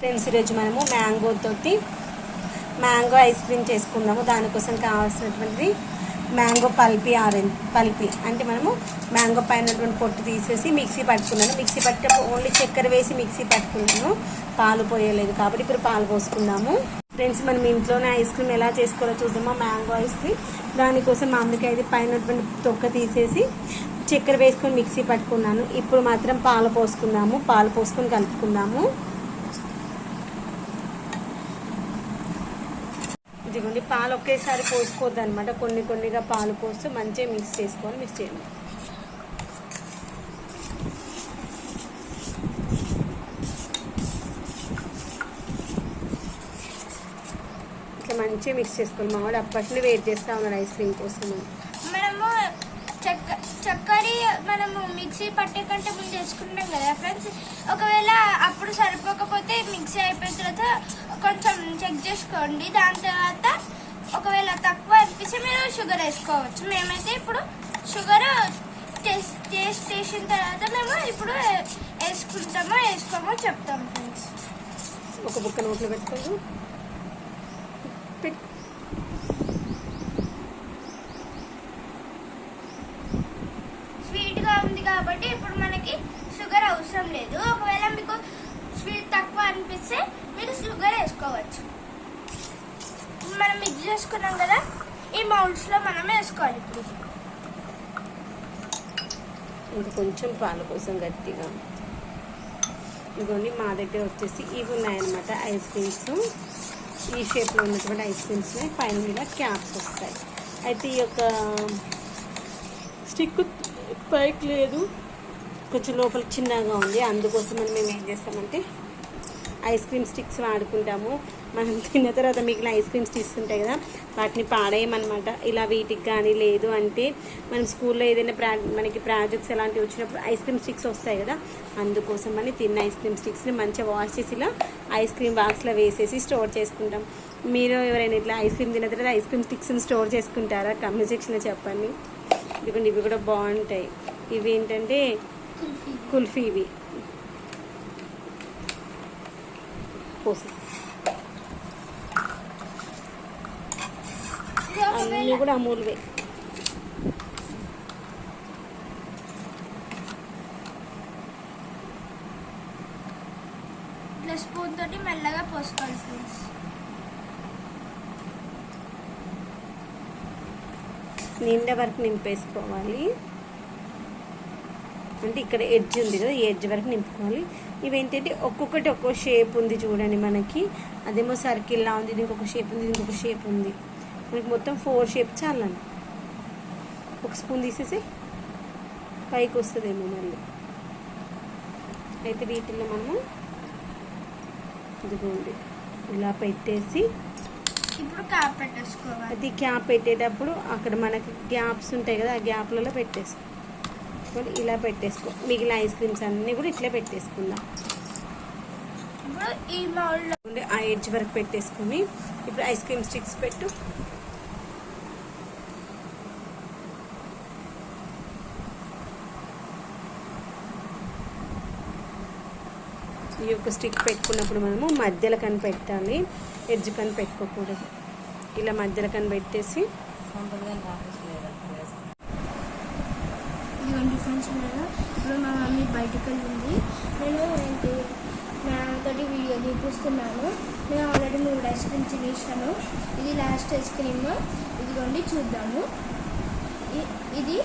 Friends ఈరోజు మనము mango తోటి మ్యాంగో ఐస్ క్రీమ్ చేసుకుందాము. దానికోసం కావాల్సినటువంటిది మ్యాంగో పల్పి ఆరెంజ్ పల్పి. అంటే మనము మ్యాంగో పైన ఉన్నటువంటి పొట్టు తీసేసి మిక్సీ పట్టుకున్నాను. మిక్సీ పట్టినప్పుడు ఓన్లీ చక్కెర వేసి మిక్సీ పట్టుకున్నాను. పాలు పోయలేదు కాబట్టి ఇప్పుడు పాలు పోసుకుందాము. ఫ్రెండ్స్ మనం ఇంట్లోనే ఐస్ క్రీమ్ ఎలా చేసుకోవాలో చూద్దామా? Mango ice cream. దానికోసం మామిడికాయ ఇది పైన ఉన్నటువంటి తొక్క తీసేసి చక్కెర వేసుకొని మిక్సీ పట్టుకున్నాను. ఇప్పుడు మాత్రం పాలు పోసుకుందాము. పాలు పోసుకొని కలుపుకుందాము. ఇదిగోండి పాలు ఒకేసారి పోసుకోవద్దు అనమాట కొన్ని కొన్నిగా పాలు పోస్తూ మంచిగా మిక్స్ చేసుకొని మిక్స్ చేయండి. ఇట్లా మంచిగా మిక్స్ చేసుకోవాలి. మా వాళ్ళు అప్పటి నుండి వెయిట్ చేస్తూ ఉన్నారు ఐస్ క్రీమ్ కోసం మనము చక్క చక్కెర మనము మిక్సీ పట్టే కంటే ముందు చేసుకుంటాం కదా ఫ్రెండ్స్. ఒకవేళ అప్పుడు సరిపోకపోతే మిక్సీ అయిపోయిన తర్వాత చేసుకోండి. దాని తర్వాత ఒకవేళ తక్కువ అనిపిస్తే మీరు షుగర్ వేసుకోవచ్చు. మేమైతే ఇప్పుడు షుగర్ టేస్ట్ టేస్ట్ చేసిన తర్వాత మేము ఇప్పుడు వేసుకుంటామో వేసుకోమో చెప్తాం ఫ్రెండ్స్. ఒక బుక్క నోట్లో పెట్టుకోదు పెట్టు స్వీట్గా ఉంది కాబట్టి ఇప్పుడు మనకి షుగర్ అవసరం లేదు. ఒకవేళ మీకు స్వీట్ తక్కువ అనిపిస్తే మీరు షుగర్ వేసుకోవచ్చు. మనం మిక్స్ చేసుకున్నాం కదా ఈ మౌల్డ్స్లో మనం వేసుకోవాలి ఇప్పుడు. ఇంకా కొంచెం పాల కోసం గట్టిగా. ఇదిగోండి మా దగ్గర వచ్చేసి ఇవి ఉన్నాయన్నమాట ఐస్ క్రీమ్స్. ఈ షేప్లో ఉన్నటువంటి ఐస్ క్రీమ్స్ పైన మీద క్యాప్స్ వస్తాయి. అయితే ఈ యొక్క స్టిక్ పైకి లేదు. కొంచెం లోపల చిన్నగా ఉంది. అందుకోసం మనం మేము ఏం చేస్తామంటే ఐస్ క్రీమ్ స్టిక్స్ వాడుకుంటాము. మనం తిన్న తర్వాత మిగిలిన ఐస్ క్రీమ్ స్టిక్స్ ఉంటాయి కదా వాటిని పాడేయమన్నమాట. ఇలా వీటికి కానీ లేదు అంటే మనం స్కూల్లో ఏదైనా ప్రా మనకి ప్రాజెక్ట్స్ అలాంటివి వచ్చినప్పుడు ఐస్ క్రీమ్ స్టిక్స్ వస్తాయి కదా అందుకోసం అని తిన్న ఐస్ క్రీమ్ స్టిక్స్ని మంచిగా వాష్ చేసి ఇలా ఐస్ క్రీమ్ బాక్స్లో వేసేసి స్టోర్ చేసుకుంటాం. మీరు ఎవరైనా ఇట్లా ఐస్ క్రీమ్ తిన్న తర్వాత ఐస్ క్రీమ్ స్టిక్స్ని స్టోర్ చేసుకుంటారా? కమెంట్ సెక్షన్లో చెప్పండి. ఇదిగోండి ఇవి కూడా బాగుంటాయి. ఇవి ఏంటంటే కుల్ఫీ ఇవి పోసి. అన్నీ కూడా అమూల్వే ఇట్లా స్పూన్ తోటి మెల్లగా పోసుకోవాలి ఫ్రెండ్స్. నిండా వరకు నింపేసుకోవాలి. అంటే ఇక్కడ ఎడ్జ్ ఉంది కదా ఈ ఎడ్జ్ వరకు నింపుకోవాలి. ఇవేంటంటే ఒక్కొక్కటి ఒక్కో షేప్ ఉంది చూడండి మనకి. అదేమో సర్కిల్లా ఉంది ఇది ఇంకొక షేప్ ఉంది ఇంకొక షేప్ ఉంది. మనకి మొత్తం ఫోర్ షేప్ చాలండి. ఒక స్పూన్ తీసేసి పైకి వస్తుందేమో మళ్ళీ. అయితే వీటిల్లో మనము ఇదిగోండి ఇలా పెట్టేసి ఇప్పుడు క్యాప్ పెట్టేసుకోవాలి. అది క్యాప్ పెట్టేటప్పుడు అక్కడ మనకి గ్యాప్స్ ఉంటాయి కదా ఆ గ్యాప్లలో పెట్టేసుకో ఇప్పుడు ఇలా పెట్టేసుకో. మిగిలిన ఐస్ క్రీమ్స్ అన్నీ కూడా ఇట్లా పెట్టేసుకుందాం. ఈ మౌల్డ్లో ముందే ఆ ఎడ్జ్ వరకు పెట్టేసుకుని ఇప్పుడు ఐస్ క్రీమ్ స్టిక్స్ పెట్టు. ఈ యొక్క స్టిక్ పెట్టుకున్నప్పుడు మనము మధ్యలో కనిపెట్టాలి ఎడ్జ్ కనిపెట్టుకోకూడదు ఇలా మధ్యలో కనిపెట్టేసి పెట్టేసి ఇప్పుడు మా మమ్మీ బయటకు వెళ్ళింది. నేను ఏంటి నాన్నతోటి వీడియో చూపిస్తున్నాను నేను ఆల్రెడీ మూడు ఐస్ క్రీమ్ తినేసాను ఇది లాస్ట్ ఐస్ క్రీమ్. ఇదిగోండి చూద్దాము. ఇది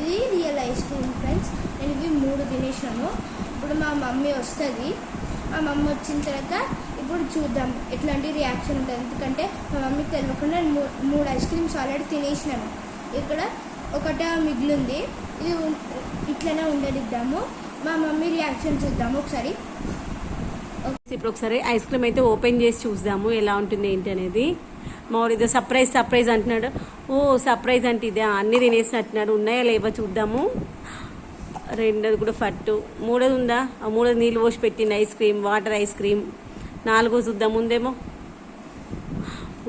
ఇది రియల్ ఐస్ క్రీమ్ ఫ్రెండ్స్. నేను ఇవి మూడు తినేసాను ఇప్పుడు మా మమ్మీ వస్తుంది. మా మమ్మీ వచ్చిన తర్వాత ఇప్పుడు చూద్దాం ఎట్లాంటి రియాక్షన్ ఉంటుంది. ఎందుకంటే మా మమ్మీకి తెలియకుండా నేను మూడు ఐస్ క్రీమ్స్ ఆల్రెడీ తినేసినాను. ఇక్కడ ఒకట మిగిలింది. ఇది ఇట్లనే ఉండనిద్దాము. మా మమ్మీ రియాక్షన్ చూద్దాము ఒకసారి. ఇప్పుడు ఒకసారి ఐస్ క్రీమ్ అయితే ఓపెన్ చేసి చూద్దాము ఎలా ఉంటుంది ఏంటి అనేది. మామూలు ఇదో సర్ప్రైజ్ సర్ప్రైజ్ అంటున్నాడు. ఓ సర్ప్రైజ్ అంటే ఇదే అన్ని తినేసినట్టున్నాడు ఉన్నాయా లేవా చూద్దాము. రెండోది కూడా ఫట్టు. మూడోది ఉందా? ఆ మూడోది నీళ్ళు పోసి పెట్టింది ice cream water ice cream. నాలుగో చూద్దాం ఉందేమో.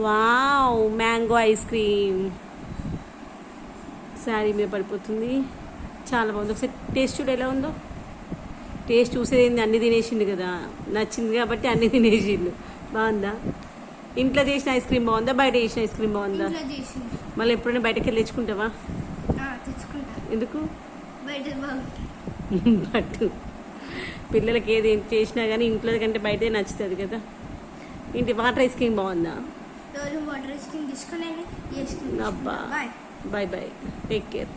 Wow mango ice cream. Sari మీద పడిపోతుంది. చాలా బాగుంది. ఒకసారి టేస్ట్ చూడు ఎలా ఉందో. టేస్ట్ చూసేది అన్ని తినేసిండు కదా. నచ్చింది కాబట్టి అన్ని తినేసిండు. బాగుందా? ఇంట్లో చేసిన ఐస్ క్రీమ్ బాగుందా? బయట చేసిన ఐస్ క్రీమ్ బాగుందా? మళ్ళీ ఎప్పుడైనా బయటకు వెళ్ళి తెచ్చుకుంటావా? ఎందుకు? పట్టు పిల్లలకి ఏది చేసినా కానీ ఇంట్లో కంటే బయటే నచ్చుతుంది కదా. ఇంటి వాటర్ ఐస్ క్రీమ్ బాగుందా? రోజు వాటర్ ఐస్ క్రీమ్ తీసుకొని చేసుకుంటాం అబ్బా. Bye-bye. Take care.